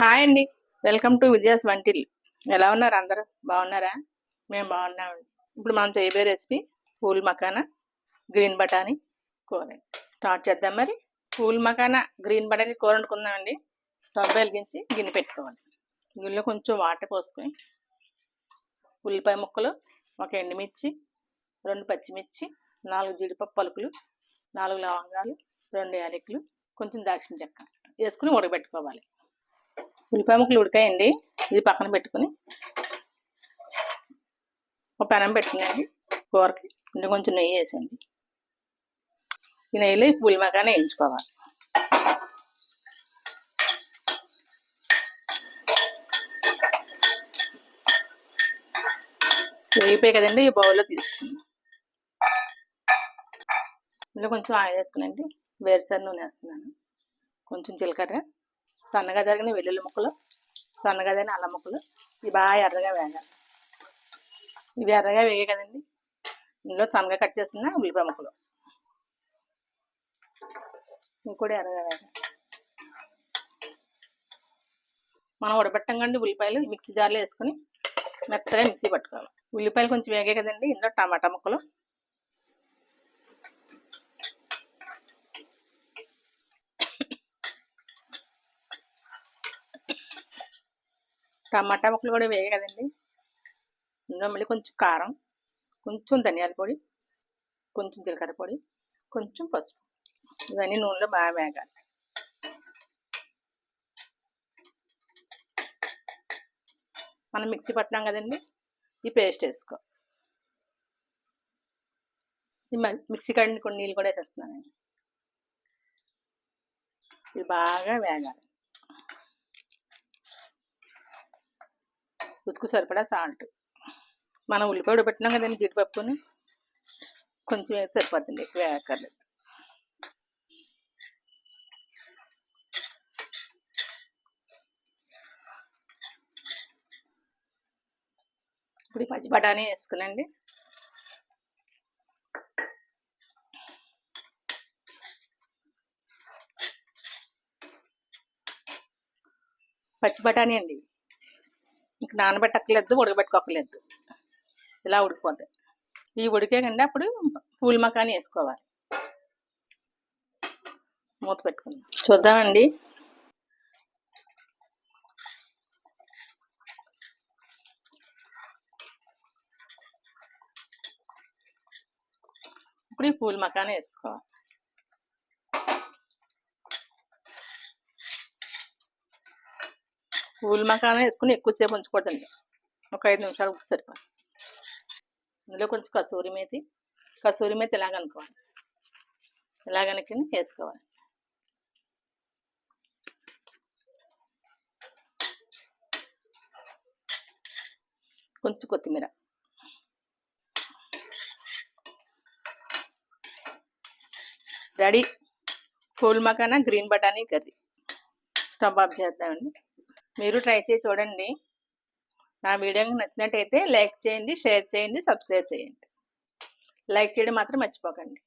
Hi అండి. Welcome to Vijaya's వంటిల్లు ఎలా ఉన్నారు అందరూ? బాగున్నారా? మేము బాగున్నామండి ఇప్పుడు మనం చేయబోయే రెసిపీ పూల్ మకానా గ్రీన్ బఠానీ కూర. స్టార్ట్ చేద్దాం మరి. పూల్ మకానా గ్రీన్ బఠానీ కూర వండుకుందామండి స్టవ్ వెలిగించి గిన్నె పెట్టుకోవాలి. గిన్నెలో కొంచెం వాటర్ పోసుకొని ఉల్లిపాయ ముక్కలు ఒక ఎండుమిర్చి రెండు పచ్చిమిర్చి నాలుగు జీడిపప్పు పలుకులు నాలుగు లవంగాలు రెండు యాలకులు కొంచెం దాక్షిణ చెక్క వేసుకుని ఉడకబెట్టుకోవాలి. ఉల్లిపాయ ముక్కలు ఉడికాయండి. ఇది పక్కన పెట్టుకుని ఒక పెనం పెట్టుకునండి కూరకి ఇంకా కొంచెం నెయ్యి వేసండి ఈ నెయ్యిలో ఈ వేయించుకోవాలి. వేగిపోయి కదండి ఈ బౌల్లో తీసుకుందాం ఇందులో కొంచెం ఆయిల్ వేసుకునండి. వేరుశనగ నూనె వేస్తున్నాను. కొంచెం జీలకర్ర. సన్నగా జరిగిన వెల్లుల్లి ముక్కలు సన్నగా జరిగిన అల్లం ముక్కలు. ఇవి బాగా ఎర్రగా వేగాలి. ఇవి ఎర్రగా వేగే కదండి. ఇందులో సన్నగా కట్ చేసిన ఉల్లిపాయ ముక్కలు. ఇంకోటి ఎర్రగా వేగాలి. మనం ఉడబెట్టం కండి ఉల్లిపాయలు మిక్సీ జార్లో వేసుకొని మెత్తగా మిక్సీ పట్టుకోవాలి. ఉల్లిపాయలు కొంచెం వేగే కదండి. ఇందులో టమాటా ముక్కలు. టమాటా ముక్కలు కూడా వేయ కదండి. ఇందులో మళ్ళీ కొంచెం కారం కొంచెం ధనియాల పొడి కొంచెం జీలకర్ర పొడి కొంచెం పసుపు. ఇవన్నీ నూనెలో బాగా వేగాలి. మనం మిక్సీ పట్టినాం కదండి ఈ పేస్ట్ వేసుకో. ఈ మిక్సీ కడిని కొన్ని నీళ్ళు కూడా వేసేస్తున్నానండి. ఇది బాగా వేగాలి. రుచికి సరిపడా సాల్ట్. మనం ఉల్లిపాయ పెట్టినాం కదండి జీడిపప్పుని కొంచెం వేసి సరిపోతుంది ఎక్కువ వేయక్కర్లేదు. ఇప్పుడు పచ్చి బఠానీ వేసుకునండి. పచ్చి బఠానీ అండి ఇంక నానబెట్టక్కర్లేదు ఉడకబెట్టుకోకలేదు ఇలా ఉడికిపోద్ది. ఈ ఉడికేకండి అప్పుడు పూల మకాని వేసుకోవాలి. మూత పెట్టుకుందాం. చూద్దామండి. ఇప్పుడు ఈ పూల మకాని వేసుకోవాలి. పూల మకాని వేసుకుని ఎక్కువసేపు ఉంచకూడదండి. ఒక ఐదు నిమిషాలు సరిపోతుంది. ఇందులో కొంచెం కసూరి మేతి కసూరి మేతి ఇలాగనుకోవాలి ఇలాగనుకుని వేసుకోవాలి. కొంచెం కొత్తిమీర. రెడీ. పూల్ మకాన గ్రీన్ బటానీ కర్రీ. స్టవ్ ఆఫ్ చేద్దామండి. మీరు ట్రై చేసి చూడండి. నా వీడియో నచ్చినట్టయితే లైక్ చేయండి షేర్ చేయండి సబ్స్క్రైబ్ చేయండి. లైక్ చేయడం మాత్రం మర్చిపోకండి.